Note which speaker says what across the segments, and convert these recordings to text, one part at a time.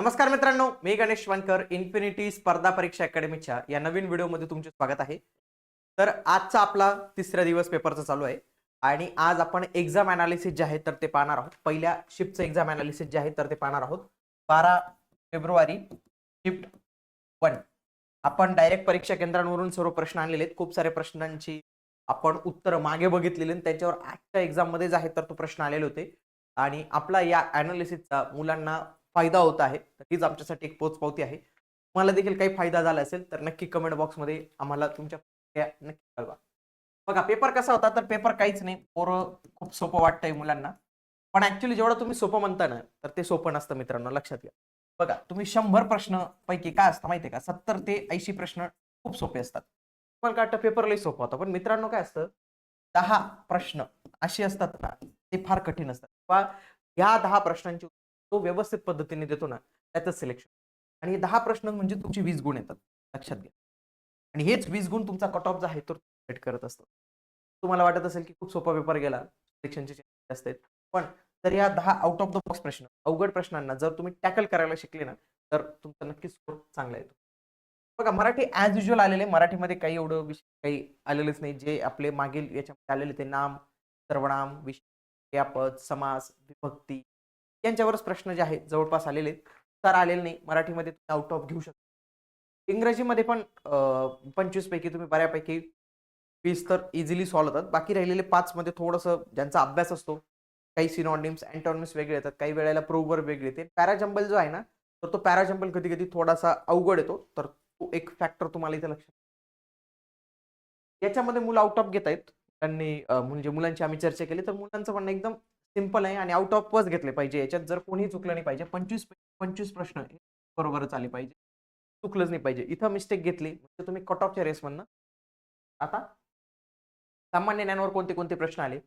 Speaker 1: नमस्कार मित्रांनो मी गणेश वानकर इन्फिनिटी स्पर्धा परीक्षा अकॅडमीच्या या नवीन व्हिडिओमध्ये तुमचे स्वागत आहे. तर आजचा आपला तिसरा दिवस पेपरचा चालू आहे आणि आज आपण एक्झाम अनालिसिस जे आहे तर ते पाहणार आहोत. पहिल्या शिफ्टचं एक्झाम अनालिसिस जे आहे तर ते पाहणार आहोत. बारा फेब्रुवारी शिफ्ट वन आपण डायरेक्ट परीक्षा केंद्रांवरून सर्व प्रश्न आणलेले आहेत. खूप सारे प्रश्नांची आपण उत्तरं मागे बघितलेली आणि त्याच्यावर आजच्या एक्झाममध्ये जे आहे तर तो प्रश्न आलेले होते. आणि आपला या अनालिसिसचा मुलांना फायदा होत आहे. तर हीच आमच्यासाठी एक पोचपावती आहे. तुम्हाला देखील काही फायदा झाला असेल तर नक्की कमेंट बॉक्समध्ये आम्हाला तुमच्या नक्की कळवा. बघा पेपर कसा होता तर पेपर काहीच नाही. पोरं खूप सोपं वाटतंय मुलांना. पण ऍक्च्युली जेवढं तुम्ही सोपं म्हणता ना तर ते सोपं नसतं मित्रांनो लक्षात घ्या. बघा तुम्ही शंभर प्रश्न पैकी काय असतं माहितीये का? सत्तर ते ऐंशी प्रश्न खूप सोपे असतात. तुम्हाला काय वाटतं पेपर सोपं होतं? पण मित्रांनो काय असतं दहा प्रश्न असे असतात ना ते फार कठीण असतात. किंवा ह्या दहा प्रश्नांची तो व्यवस्थित पद्धतीने देतो ना त्याचं सिलेक्शन आणि हे दहा प्रश्न म्हणजे तुमचे वीस गुण येतात. लक्षात घ्या. आणि हेच वीस गुण तुमचा कट ऑफ जो आहे तो सेट करत असतो. तुम्हाला वाटत असेल की खूप सोपा पेपर गेला सिलेक्शनचे जास्त आहेत पण तर या दहा आउट ऑफ द बॉक्स प्रश्न अवघड प्रश्नांना जर तुम्ही टॅकल करायला शिकले ना तर तुमचा नक्कीच स्कोर चांगला येतो. बघा मराठी ॲज युजल आलेले मराठीमध्ये काही एवढं विषय काही आलेलेच नाही. जे आपले मागील याच्यामध्ये आलेले ते नाम सर्वनाम विषय यापद समास विभक्ती यांच्यावरच प्रश्न जे आहेत जवळपास आलेले आहेत. तर आलेले नाही. मराठीमध्ये तुम्ही आउट ऑफ घेऊ शकता. इंग्रजीमध्ये पण पंचवीस पैकी तुम्ही बऱ्यापैकी वीस तर इझिली सॉल्व्ह होतात. बाकी राहिलेले पाच मध्ये थोडंसं ज्यांचा अभ्यास असतो काही सिनॉनिम्स अँटॉनिम्स वेगळे येतात काही वेळेला प्रोवर वेगळे येते. पॅराजंबल जो आहे ना तर तो पॅराजंबल कधी कधी थोडासा अवघड येतो. तर तो एक फॅक्टर तुम्हाला इथे लक्षात याच्यामध्ये मुलं आउट ऑफ घेत आहेत त्यांनी म्हणजे मुलांची आम्ही चर्चा केली. तर मुलांचं म्हणणं एकदम सिंपल आहे आणि आउट ऑफ घेतले पाहिजे. याच्यात जर कोणीही चुकलं नाही पाहिजे. पंचवीस पंचवीस प्रश्न बरोबरच आले पाहिजे. चुकलंच नाही पाहिजे. इथं मिस्टेक घेतली. म्हणजे तुम्ही कट ऑफच्या रेसमधनं आता सामान्य ज्ञानावर कोणते कोणते प्रश्न आले?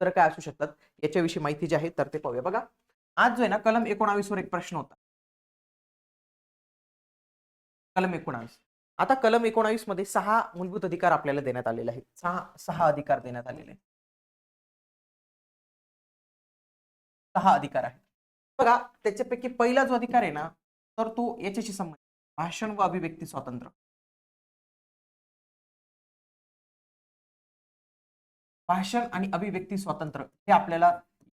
Speaker 1: तर काय असू शकतात? याच्याविषयी माहिती जी आहे तर ते पाहूया. बघा आज जो आहे ना कलम एकोणावीसवर एक प्रश्न होता. कलम एकोणावीस. आता कलम एकोणावीसमध्ये सहा मूलभूत अधिकार आपल्याला देण्यात आलेले आहेत. सहा सहा अधिकार देण्यात आलेले आहेत. सहा अधिकार आहेत. बघा त्याच्यापैकी पहिला जो अधिकार आहे ना तर तो याच्याशी संबंधित भाषण व अभिव्यक्ती स्वातंत्र्य. भाषण आणि अभिव्यक्ती स्वातंत्र्य हे आपल्याला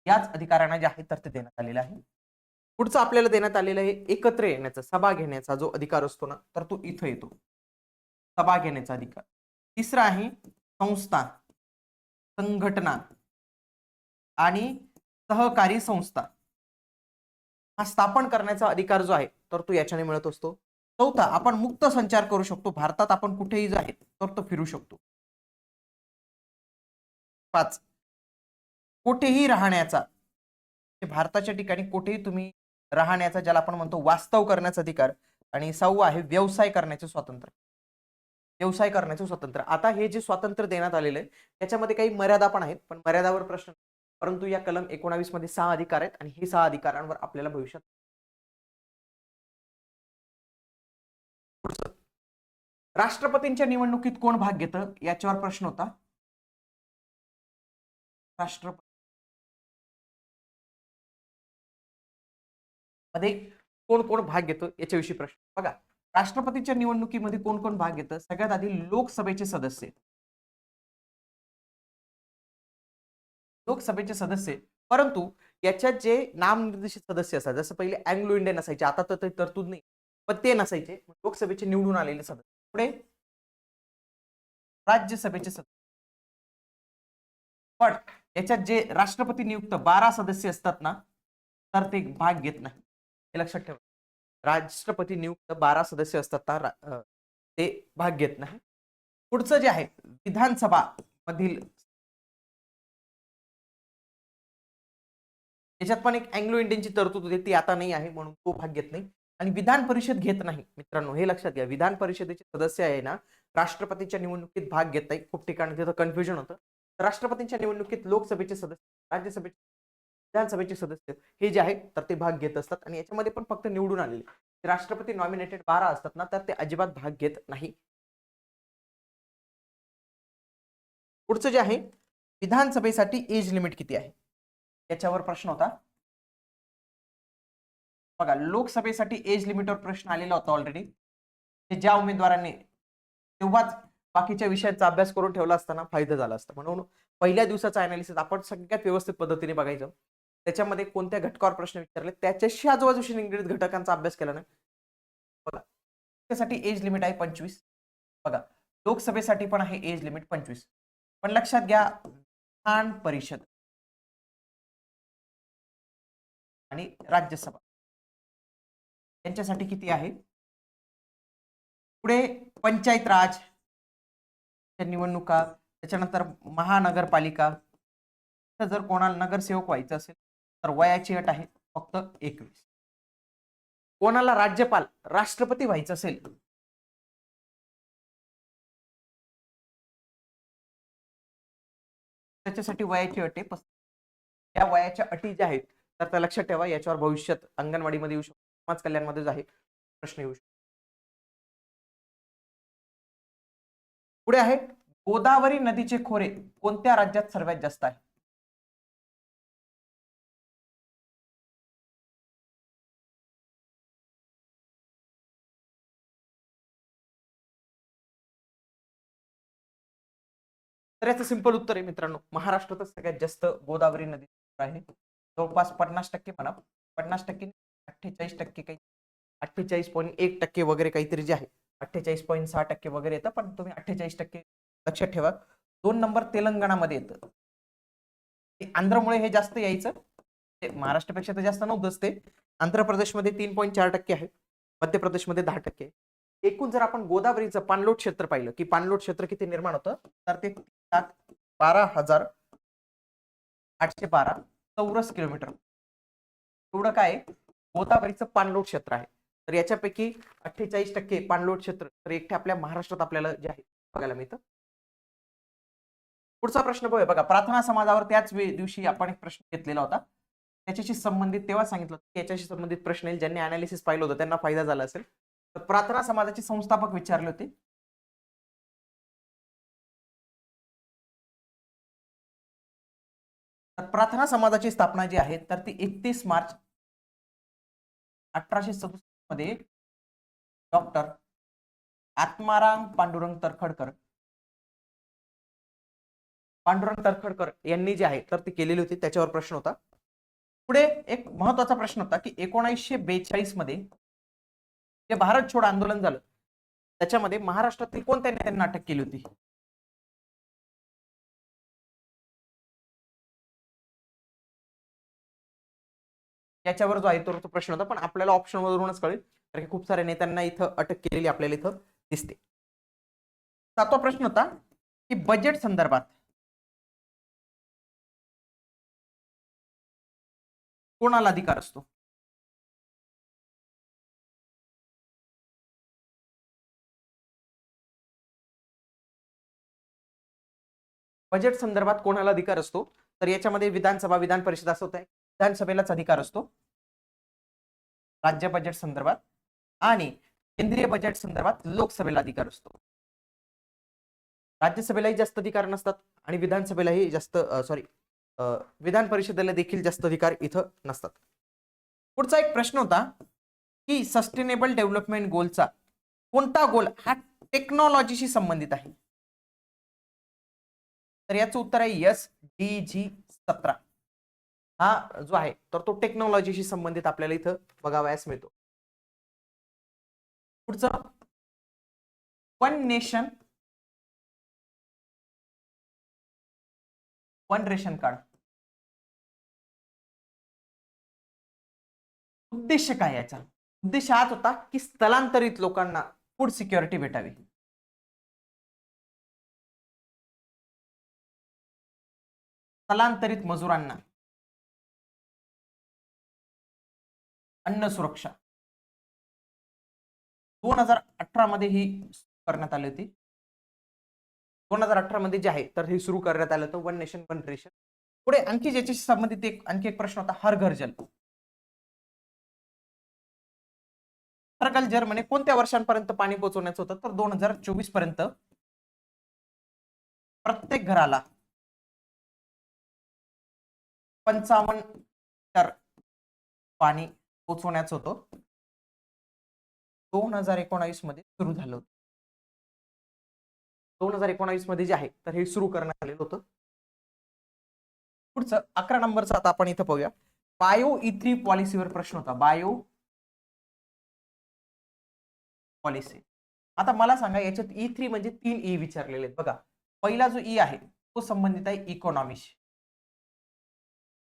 Speaker 1: याच अधिकारांना जे आहे तर ते देण्यात आलेलं आहे. पुढचं आपल्याला देण्यात आलेलं आहे एकत्र येण्याचा सभा घेण्याचा जो अधिकार असतो ना तर तो इथं येतो. सभा घेण्याचा अधिकार. तिसरा आहे संस्था संघटना आणि सहकारी संस्था. हा स्थापन करण्याचा अधिकार जो आहे तर तो याच्याने मिळत असतो. चौथा आपण मुक्त संचार करू शकतो. भारतात आपण कुठेही जो तर तो फिरू शकतो. पाच कुठेही राहण्याचा भारताच्या ठिकाणी कुठेही तुम्ही राहण्याचा ज्याला आपण म्हणतो वास्तव करण्याचा अधिकार आणि सहावा आहे व्यवसाय करण्याचे स्वातंत्र्य. व्यवसाय करण्याचे स्वातंत्र्य. आता हे जे स्वातंत्र्य देण्यात आलेलं आहे त्याच्यामध्ये काही मर्यादा पण आहेत पण मर्यादावर प्रश्न परंतु या कलम एकोणावीसमध्ये सहा अधिकार आहेत आणि हे सहा अधिकारांवर आपल्याला भविष्यात राष्ट्रपतींच्या निवडणुकीत कोण भाग घेतं याच्यावर प्रश्न होता. राष्ट्रपती मध्ये कोण कोण भाग घेतो याच्याविषयी प्रश्न. बघा राष्ट्रपतीच्या निवडणुकीमध्ये कोण कोण भाग घेतं सगळ्यात आधी लोकसभेचे सदस्य लोकसभेचे सदस्य. परंतु याच्यात जे नामनिर्देशित सदस्य असतात जसं पहिले अँग्लो इंडियन असायचे आता तर ते तरतूद नाही. पण ते नसायचे लोकसभेचे निवडून आलेले सदस्य. पुढे? राज्यसभेचे सदस्य. पण याच्यात जे राष्ट्रपती नियुक्त बारा सदस्य असतात ना तर ते भाग घेत नाही. हे लक्षात ठेवा. राष्ट्रपती नियुक्त बारा सदस्य असतात ना ते भाग घेत नाही. पुढचं जे आहे विधानसभा मधील याच्यात पण एक अँग्लो इंडियनची तरतूद होती ती आता नाही आहे म्हणून तो भाग घेत नाही. आणि विधान परिषद घेत नाही मित्रांनो हे लक्षात घ्या. विधान परिषदेचे सदस्य आहे ना राष्ट्रपतीच्या निवडणुकीत भाग घेत नाही. खूप ठिकाणी तिथं कन्फ्युजन होतं. राष्ट्रपतींच्या निवडणुकीत लोकसभेचे सदस्य राज्यसभेचे विधानसभेचे सदस्य हे जे आहेत तर ते भाग घेत असतात. आणि याच्यामध्ये पण फक्त निवडून आलेले. राष्ट्रपती नॉमिनेटेड बारा असतात ना तर ते अजिबात भाग घेत नाही. पुढचं जे आहे विधानसभेसाठी एज लिमिट किती आहे? याच्यावर प्रश्न होता. बघा लोकसभेसाठी एज लिमिटवर प्रश्न आलेला होता ऑलरेडी ज्या उमेदवारांनी तेव्हाच बाकीच्या विषयांचा अभ्यास करून ठेवला असताना फायदा झाला असता. म्हणून पहिल्या दिवसाचा अनालिसिस आपण सगळ्यात व्यवस्थित पद्धतीने बघायचं. त्याच्यामध्ये कोणत्या घटकावर प्रश्न विचारले? त्याच्याशी आजूबाजूशी निगडीत घटकांचा अभ्यास केला ना बघा त्यासाठी एज लिमिट आहे पंचवीस. बघा लोकसभेसाठी पण आहे एज लिमिट पंचवीस. पण लक्षात घ्या विधान परिषद. आणि राज्यसभा. यांच्यासाठी किती आहे? पुढे पंचायत राज निवडणुका त्याच्यानंतर महानगरपालिका. तर जर कोणाला नगरसेवक व्हायचं असेल तर वयाची अट आहे फक्त एकवीस. कोणाला राज्यपाल राष्ट्रपती व्हायचं असेल त्याच्यासाठी वयाची अट आहे या वयाच्या अटी ज्या आहेत तर त्या लक्षात ठेवा याच्यावर भविष्यात अंगणवाडीमध्ये येऊ शकतो समाज कल्याणमध्येच आहे प्रश्न येऊ शकतो. पुढे आहे गोदावरी नदीचे खोरे कोणत्या राज्यात सर्वात जास्त आहे तर याचं सिंपल उत्तर आहे मित्रांनो महाराष्ट्रातच सगळ्यात जास्त गोदावरी नदी आहे. जवळपास पन्नास टक्के म्हणा पन्नास टक्के अठ्ठेचाळीस टक्के काही अठ्ठेचाळीस पॉईंट एक टक्के वगैरे काहीतरी जे आहे अठ्ठेचाळीस पॉईंट सहा टक्के वगैरे येतं पण तुम्ही अठ्ठेचाळीस टक्के लक्षात ठेवा. दोन नंबर तेलंगणामध्ये येतं. आंध्रमुळे हे जास्त यायचं. ते महाराष्ट्रापेक्षा तर जास्त नव्हतंच ते. आंध्र प्रदेशमध्ये तीन पॉईंट चार टक्के आहे. मध्य प्रदेशमध्ये दहा टक्के एकूण जर आपण गोदावरीचं पाणलोट क्षेत्र पाहिलं की पाणलोट क्षेत्र किती निर्माण होतं तर ते लाख बारा हजार आठशे बारा चौरस किलोमीटर. एवढं काय गोदावरीचं पाणलोट क्षेत्र आहे. तर याच्यापैकी अठ्ठेचाळीस टक्के पाणलोट क्षेत्र तर एकटे आपल्या महाराष्ट्रात आपल्याला जे आहे बघायला मिळतं. पुढचा प्रश्न बघूया. बघा प्रार्थना समाजावर त्याच दिवशी आपण एक प्रश्न घेतलेला होता. त्याच्याशी संबंधित तेव्हा सांगितलं होतं की याच्याशी संबंधित प्रश्न येईल. ज्यांनी अनालिसिस पाहिलं होतं त्यांना फायदा झाला असेल. तर प्रार्थना समाजाचे संस्थापक विचारले होते. प्रार्थना समाजाची स्थापना जी आहे तर ती एकतीस मार्च अठराशे सदुसष्टमध्ये डॉक्टर आत्माराम पांडुरंग तरखडकर पांडुरंग तरखडकर यांनी जे आहे तर ती केलेली होती. त्याच्यावर प्रश्न होता. पुढे एक महत्त्वाचा प्रश्न होता की एकोणीसशे बेचाळीसमध्ये जे भारत छोड आंदोलन झालं त्याच्यामध्ये महाराष्ट्रातील कोणत्या नेत्यांना अटक केली होती? याच्यावर जो आहे तो तो प्रश्न होता पण आपल्याला ऑप्शन वरूनच कळेल. कारण की खूप साऱ्या नेत्यांना इथं अटक केलेली आपल्याला इथं दिसते. सातवा प्रश्न होता की बजेट संदर्भात कोणाला अधिकार असतो? बजेट संदर्भात कोणाला अधिकार असतो? तर याच्यामध्ये विधानसभा विधान परिषद असं होतं विधानसभेलाच अधिकार असतो. राज्य बजेट संदर्भात आणि केंद्रीय बजेट संदर्भात लोकसभेला अधिकार असतो. राज्यसभेलाही जास्त अधिकार नसतात आणि विधानसभेलाही जास्त सॉरी विधान परिषदेला देखील जास्त अधिकार इथं नसतात. पुढचा एक प्रश्न होता की सस्टेनेबल डेव्हलपमेंट गोलचा कोणता गोल हा टेक्नॉलॉजीशी संबंधित आहे? तर याचं उत्तर आहे यस डी जी सतरा. हा जो आहे तर तो टेक्नॉलॉजीशी संबंधित आपल्याला इथं बघावयास मिळतो. पुढचं. One nation one ration card उद्देश काय याचा? उद्देश हाच होता की स्थलांतरित लोकांना फूड सिक्युरिटी भेटावी. स्थलांतरित मजुरांना. अन्न सुरक्षा. दोन हजार अठरा मध्ये ही करण्यात आली होती. दोन हजार अठरा मध्ये जे आहे तर हे सुरू करण्यात आलं होतं वन नेशन वन रेशन पुढे आणखी ज्याच्याशी संबंधित एक आणखी एक प्रश्न होता हर घर जल. हर घर जल म्हणजे कोणत्या वर्षांपर्यंत पाणी पोहोचवण्याचं होतं? तर दोन हजार चोवीसपर्यंत प्रत्येक घराला पंचावन्न लिटर पाणी पोचवण्याचं होतं. दोन हजार एकोणावीसमध्ये सुरू झालं होतं. दोन हजार एकोणावीसमध्ये जे आहे तर हे सुरू करण्यात आलेलं होतं. पुढचं अकरा नंबरचं आता आपण इथं पाहूया बायो e इथ्री पॉलिसीवर प्रश्न होता. बायो पॉलिसी आता मला सांगा याच्यात e ई थ्री म्हणजे तीन ई विचारलेले आहेत. बघा पहिला जो ई आहे तो संबंधित आहे इकॉनॉमीशी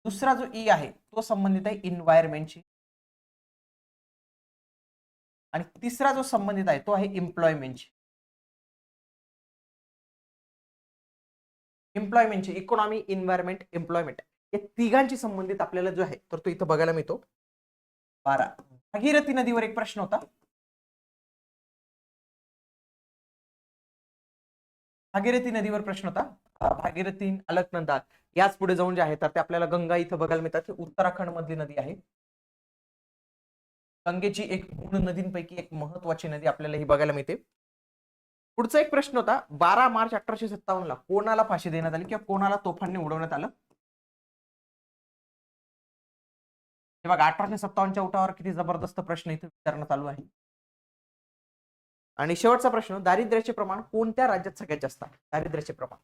Speaker 1: दुसरा जो ई आहे तो संबंधित आहे इन्व्हायरमेंटशी आणि तिसरा जो संबंधित आहे तो आहे एम्प्लॉयमेंटची एम्प्लॉयमेंटची इकॉनॉमी इन्व्हायरमेंट एम्प्लॉयमेंट या तिघांची संबंधित आपल्याला जो आहे तर तो इथं बघायला मिळतो. बारा. भागीरथी नदीवर एक प्रश्न होता. भागीरथी नदीवर प्रश्न होता. भागीरथी अलकनंदा याच पुढे जाऊन जे आहे तर ते आपल्याला गंगा इथं बघायला मिळतात. उत्तराखंड मधली नदी आहे. गंगेची एक पूर्ण नदींपैकी एक महत्वाची नदी आपल्याला ही बघायला मिळते. पुढचा एक प्रश्न होता बारा मार्च अठराशे सत्तावन्न ला कोणाला फाशी देण्यात आली किंवा कोणाला तोफांनी उडवण्यात आलं? हे बघा अठराशे सत्तावन्नच्या उठावर किती जबरदस्त प्रश्न इथे विचारणं चालू आहे. आणि शेवटचा प्रश्न दारिद्र्याचे प्रमाण कोणत्या राज्यात सगळ्यात जास्त दारिद्र्याचे प्रमाण.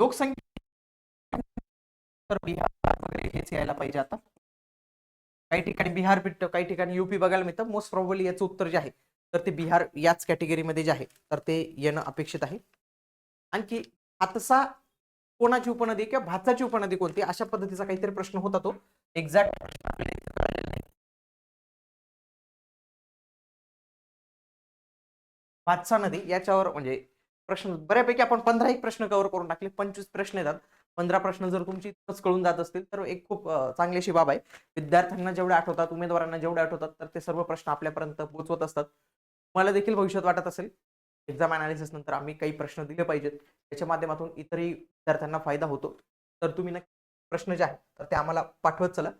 Speaker 1: लोकसंख्या तर बिहार वगैरे हेच यायला पाहिजे आता काही ठिकाणी बिहार भेटतं काही ठिकाणी युपी बघायला मिळतं मोस्ट प्रॉब्ली याचं उत्तर जे आहे तर ते बिहार याच कॅटेगरीमध्ये जे आहे तर ते येणं अपेक्षित आहे आणखी हातसा कोणाची उपनदी किंवा भातसाची उपनदी कोणती अशा पद्धतीचा काहीतरी प्रश्न होता तो एक्झॅक्ट भातसा नदी याच्यावर म्हणजे प्रश्न बऱ्यापैकी आपण पंधरा एक प्रश्न कव्हर करून टाकले. पंचवीस प्रश्न येतात. पंधरा प्रश्न जर तुमची इतकंच कळून जात असतील तर एक खूप चांगली अशी बाब आहे. विद्यार्थ्यांना जेवढे आठवतात उमेदवारांना जेवढे आठवतात तर ते सर्व प्रश्न आपल्यापर्यंत पोहोचवत असतात. मला देखील भविष्यात वाटत असेल एक्झाम अनालिसिस नंतर आम्ही काही प्रश्न दिले पाहिजेत. त्याच्या माध्यमातून इतरही विद्यार्थ्यांना फायदा होतो. तर तुम्ही नक्की प्रश्न जे आहेत तर ते आम्हाला पाठवत चला.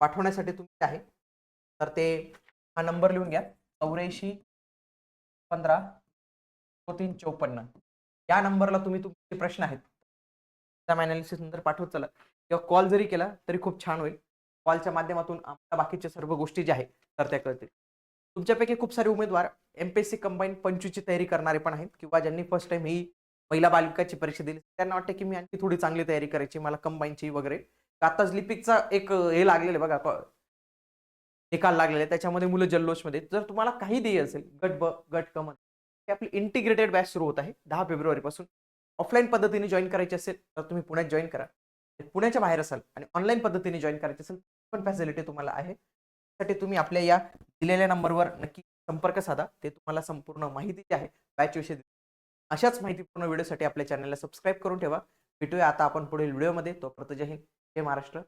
Speaker 1: पाठवण्यासाठी तुम्ही आहे तर ते हा नंबर लिहून घ्या. चौऱ्याऐंशी पंधरा तीन चौपन्न. या नंबरला तुम्ही तुमचे प्रश्न आहेत. अनालिसिस नंतर पाठवत चला. किंवा कॉल जरी केला तरी खूप छान होईल. कॉलच्या माध्यमातून आम्हाला बाकीच्या सर्व गोष्टी ज्या आहेत तर त्या कळतील. तुमच्यापैकी खूप सारे उमेदवार एमपीएससी कंबाईन पंचवीसची तयारी करणारे पण आहेत. किंवा ज्यांनी फर्स्ट टाइम ही महिला बालिकाची परीक्षा दिली त्यांना वाटतं की मी आणखी थोडी चांगली तयारी करायची मला कंबाईनची वगैरे. आताच लिपिकचा एक हे लागलेलं बघा निकाल लागलेला त्याच्यामध्ये मुलं जल्लोषमध्ये जर तुम्हाला काही ध्येय असेल गट ब गट कमन हे आपली इंटिग्रेटेड बॅच सुरू होत आहे. दहा फेब्रुवारी पासून ऑफलाईन पद्धतीने जॉईन करायची असेल तर तुम्ही पुण्यात जॉईन करा. पुण्याच्या बाहेर असाल आणि ऑनलाईन पद्धतीने जॉईन करायची असेल पण फॅसिलिटी तुम्हाला आहे. त्यासाठी तुम्ही आपल्या या दिलेल्या नंबरवर नक्की संपर्क साधा. ते तुम्हाला संपूर्ण माहिती जी आहे बॅचविषयी अशाच माहितीपूर्ण व्हिडिओसाठी आपल्या चॅनलला सबस्क्राईब करून ठेवा. भेटूया आता आपण पुढील व्हिडिओमध्ये तोपर्यंत जय हिंद. जय महाराष्ट्र.